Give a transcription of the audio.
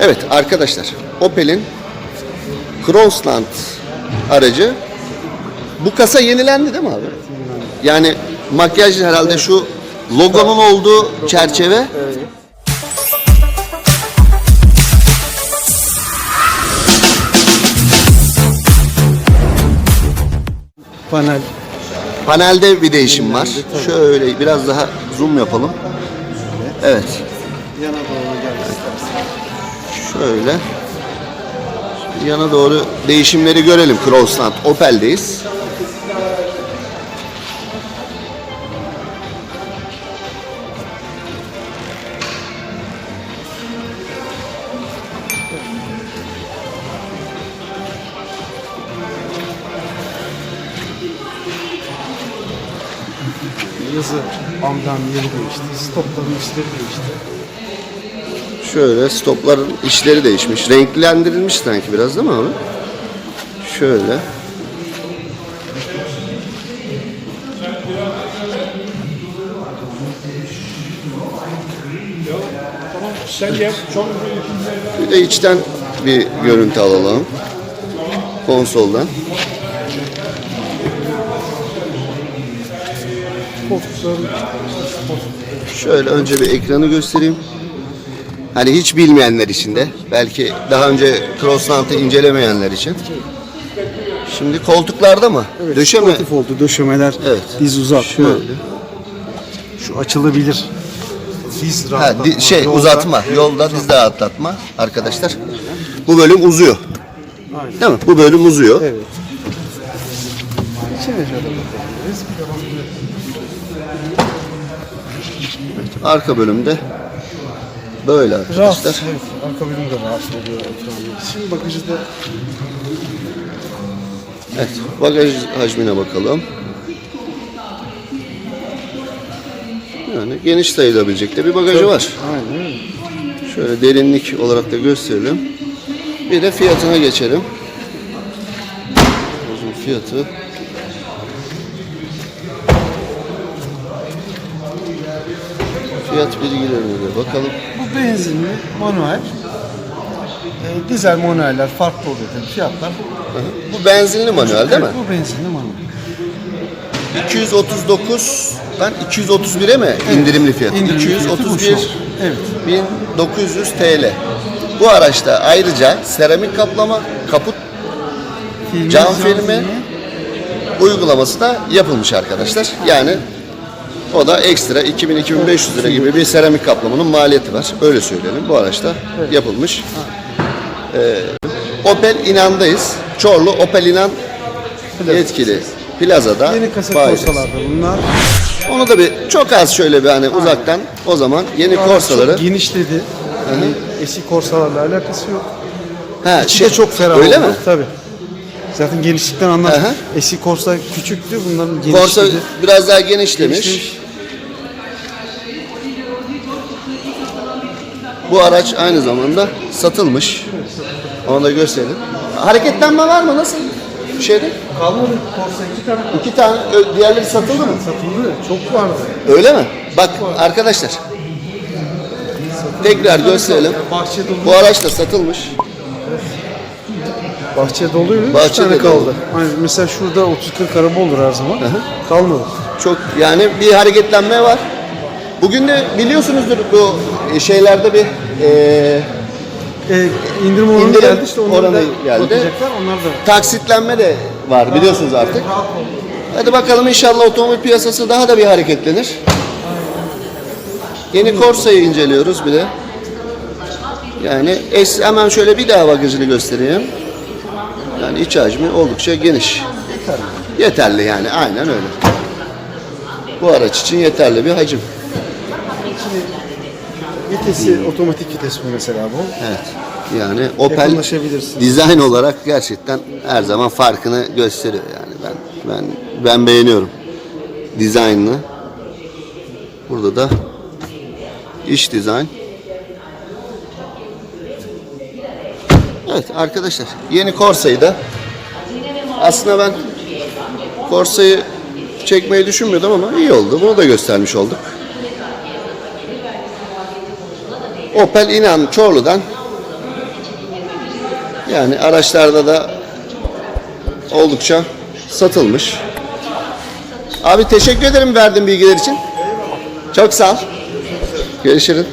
Evet arkadaşlar Opel'in Crossland aracı bu kasa yenilendi değil mi abi? Yani makyaj herhalde şu logonun olduğu çerçeve Panel. panelde bir değişim var. Şöyle biraz daha zoom yapalım. Evet. Yana. Şöyle. Yana doğru değişimleri görelim. Crossland Opel'deyiz. Yazı amcam yeri değişti. Stopların işleri değişti. Şöyle stopların işleri değişmiş. Renklendirilmiş sanki biraz değil mi abi? Şöyle. Bir de içten bir görüntü alalım. Konsoldan. Şöyle önce bir ekranı göstereyim. Hani hiç bilmeyenler için de belki daha önce Crossland'ı incelemeyenler için. Şimdi koltuklarda mı? evet, Döşeme. sportif oldu. Döşemeler, Evet. diz uzatma. Şöyle. Şu açılabilir. Diz Ha, rahatlatma. di- şey yolda. uzatma. Yolda diz rahatlatma arkadaşlar. Bu bölüm uzuyor. Aynen. Değil mi? Bu bölüm uzuyor. Evet. Arka bölümde böyle arkadaşlar. Evet. Arka bölüm de rahatsız oluyor. Şimdi bagajı da Evet. Bagaj hacmine bakalım. Yani geniş sayılabilecek de bir bagajı var. aynen öyle. Şöyle derinlik olarak da gösterelim. Bir de fiyatına geçelim. Uzun fiyatı. Fiyat bilgilerine bakalım. Bu benzinli, manuel. E, dizel manueller farklı oluyor tabii fiyatlar. Bu benzinli manuel değil mi? Bu benzinli manuel. 239 ben 231'e mi indirimli fiyat? İndirimli fiyatı bu 231 şu an. Evet. 1900 TL. Bu araçta ayrıca seramik kaplama, kaput Filmi, Cam filmi uygulaması da yapılmış arkadaşlar. Yani o da ekstra 2000-2500 lira gibi bir seramik kaplamanın maliyeti var. Öyle söyleyelim. Bu araçta yapılmış. Ee, Opel İnan'dayız. Çorlu Opel İnan yetkili plazada Yeni bayideyiz. korsalarda bunlar. Onu da bir çok az şöyle bir hani uzaktan o zaman yeni araç korsaları Çok genişledi. Yani eski korsalarla alakası yok. ha, İçi de çok ferah Öyle oldu. mi? Tabii. Zaten genişlikten anlar. Aha. Eski korsa küçüktü. Bunların genişledi. Korsa biraz daha genişlemiş. Genişlemiş. Bu araç aynı zamanda satılmış. Onu da gösterelim. Hareketlenme var mı? Nasıl? Şeyde? Kalmadı. Korsa iki tane İki tane, ö- diğerleri satıldı mı? satıldı. Çok vardı. Öyle mi? Bak arkadaşlar. Tekrar gösterelim. Bahçe dolu. Bu araç da satılmış. Bahçe doluydu. Bahçe Bahçe tane de dolu. kaldı. Hani mesela şurada 30-40 araba olur her zaman. Kalmadı. Çok yani bir hareketlenme var. Bugün de biliyorsunuzdur bu şeylerde bir eee E, indirim oranı İndirim geldi işte onları da geldi. Onlar da taksitlenme de var biliyorsunuz artık. Hadi bakalım inşallah otomobil piyasası daha da bir hareketlenir. Yeni Corsa'yı inceliyoruz bir de. Yani es, hemen şöyle bir daha bagajını göstereyim. Yani iç hacmi oldukça geniş. Yeterli yani aynen öyle. Bu araç için yeterli bir hacim. Vitesi otomatik vites bu mesela bu. Evet. Yani Opel Yakınlaşabilirsin. dizayn olarak gerçekten her zaman farkını gösteriyor yani ben ben ben beğeniyorum dizaynını. Burada da iç dizayn. Evet arkadaşlar yeni Corsa'yı da aslında ben Corsa'yı çekmeyi düşünmüyordum ama iyi oldu. Bunu da göstermiş olduk. Opel İnan Çorlu'dan yani araçlarda da oldukça satılmış. Abi teşekkür ederim verdiğin bilgiler için. Çok sağ ol. Görüşürüz.